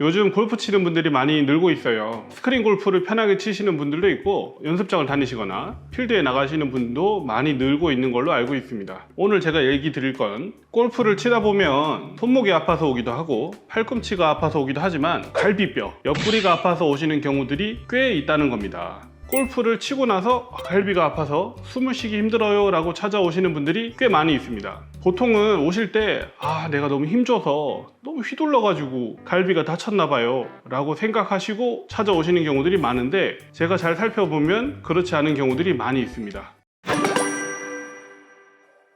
요즘 골프 치는 분들이 많이 늘고 있어요. 스크린 골프를 편하게 치시는 분들도 있고 연습장을 다니시거나 필드에 나가시는 분도 많이 늘고 있는 걸로 알고 있습니다. 오늘 제가 얘기 드릴 건 골프를 치다 보면 손목이 아파서 오기도 하고 팔꿈치가 아파서 오기도 하지만 갈비뼈, 옆구리가 아파서 오시는 경우들이 꽤 있다는 겁니다. 골프를 치고 나서 아, 갈비가 아파서 숨을 쉬기 힘들어요 라고 찾아오시는 분들이 꽤 많이 있습니다. 보통은 오실 때, 아, 내가 너무 힘줘서 너무 휘둘러 가지고 갈비가 다쳤나 봐요 라고 생각하시고 찾아오시는 경우들이 많은데 제가 잘 살펴보면 그렇지 않은 경우들이 많이 있습니다.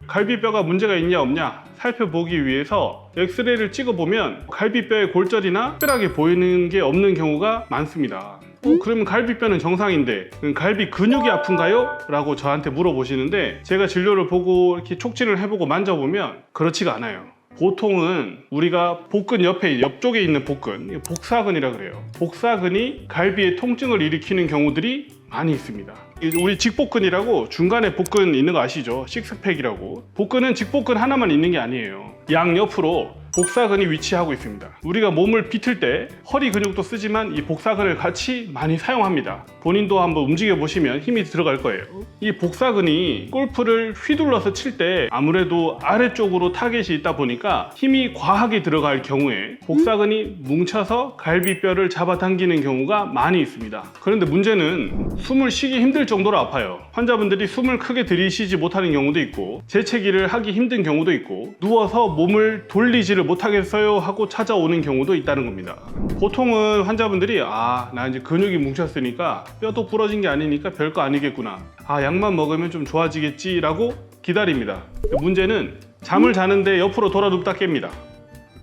갈비뼈가 문제가 있냐 없냐 살펴보기 위해서 엑스레이를 찍어보면 갈비뼈의 골절이나 특별하게 보이는 게 없는 경우가 많습니다. 어, 그러면 갈비뼈는 정상인데 음, 갈비 근육이 아픈가요? 라고 저한테 물어보시는데 제가 진료를 보고 이렇게 촉진을 해보고 만져보면 그렇지가 않아요. 보통은 우리가 복근 옆에 옆쪽에 있는 복근 복사근이라 그래요. 복사근이 갈비의 통증을 일으키는 경우들이 많이 있습니다. 우리 직복근이라고 중간에 복근 있는 거 아시죠? 식스팩이라고. 복근은 직복근 하나만 있는 게 아니에요. 양 옆으로 복사근이 위치하고 있습니다. 우리가 몸을 비틀 때 허리 근육도 쓰지만 이 복사근을 같이 많이 사용합니다. 본인도 한번 움직여 보시면 힘이 들어갈 거예요. 이 복사근이 골프를 휘둘러서 칠 때 아무래도 아래쪽으로 타겟이 있다 보니까 힘이 과하게 들어갈 경우에 복사근이 뭉쳐서 갈비뼈를 잡아당기는 경우가 많이 있습니다. 그런데 문제는 숨을 쉬기 힘들 정도로 아파요. 환자분들이 숨을 크게 들이쉬지 못하는 경우도 있고 재채기를 하기 힘든 경우도 있고 누워서 몸을 돌리지를 못하겠어요 하고 찾아오는 경우도 있다는 겁니다. 보통은 환자분들이 아, 나 이제 근육이 뭉쳤으니까 뼈도 부러진 게 아니니까 별거 아니겠구나. 아, 약만 먹으면 좀 좋아지겠지 라고 기다립니다. 문제는 잠을 자는데 옆으로 돌아 눕다 깹니다.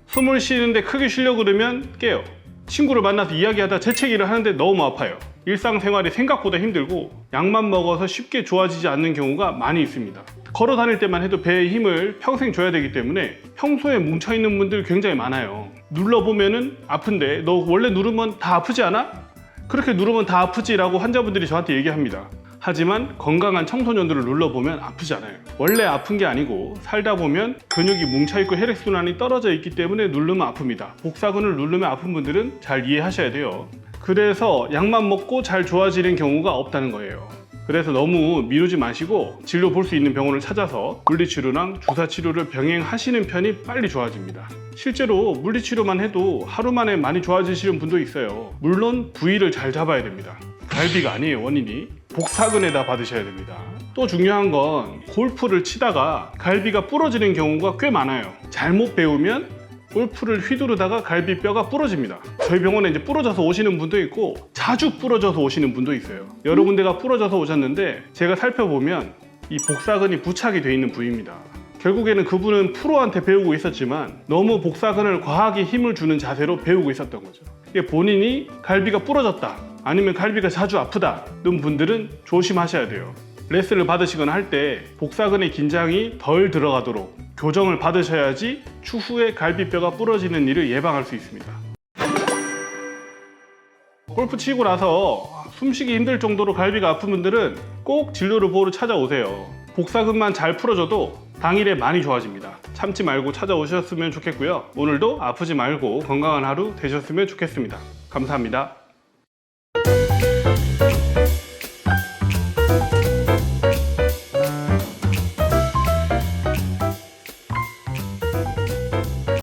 숨을 쉬는데 크게 쉬려고 그러면 깨요. 친구를 만나서 이야기하다 재채기를 하는데 너무 아파요. 일상생활이 생각보다 힘들고 약만 먹어서 쉽게 좋아지지 않는 경우가 많이 있습니다. 걸어 다닐 때만 해도 배에 힘을 평생 줘야 되기 때문에 평소에 뭉쳐 있는 분들 굉장히 많아요. 눌러보면은 아픈데 너 원래 누르면 다 아프지 않아? 그렇게 누르면 다 아프지 라고 환자분들이 저한테 얘기합니다. 하지만 건강한 청소년들을 눌러보면 아프지 않아요. 원래 아픈 게 아니고 살다 보면 근육이 뭉쳐있고 혈액순환이 떨어져 있기 때문에 누르면 아픕니다. 복사근을 누르면 아픈 분들은 잘 이해하셔야 돼요. 그래서 약만 먹고 잘 좋아지는 경우가 없다는 거예요. 그래서 너무 미루지 마시고 진료 볼 수 있는 병원을 찾아서 물리치료랑 주사치료를 병행하시는 편이 빨리 좋아집니다. 실제로 물리치료만 해도 하루 만에 많이 좋아지시는 분도 있어요. 물론 부위를 잘 잡아야 됩니다. 갈비가 아니에요, 원인이. 복사근에다 받으셔야 됩니다. 또 중요한 건 골프를 치다가 갈비가 부러지는 경우가 꽤 많아요. 잘못 배우면 골프를 휘두르다가 갈비뼈가 부러집니다. 저희 병원에 이제 부러져서 오시는 분도 있고 자주 부러져서 오시는 분도 있어요. 여러 군데가 부러져서 오셨는데 제가 살펴보면 이 복사근이 부착이 돼 있는 부위입니다. 결국에는 그분은 프로한테 배우고 있었지만 너무 복사근을 과하게 힘을 주는 자세로 배우고 있었던 거죠. 본인이 갈비가 부러졌다 아니면 갈비가 자주 아프다는 분들은 조심하셔야 돼요. 레슨을 받으시거나 할 때 복사근의 긴장이 덜 들어가도록 교정을 받으셔야지 추후에 갈비뼈가 부러지는 일을 예방할 수 있습니다. 골프 치고 나서 숨쉬기 힘들 정도로 갈비가 아픈 분들은 꼭 진료를 보러 찾아오세요. 복사근만 잘 풀어줘도 당일에 많이 좋아집니다. 참지 말고 찾아오셨으면 좋겠고요. 오늘도 아프지 말고 건강한 하루 되셨으면 좋겠습니다. 감사합니다.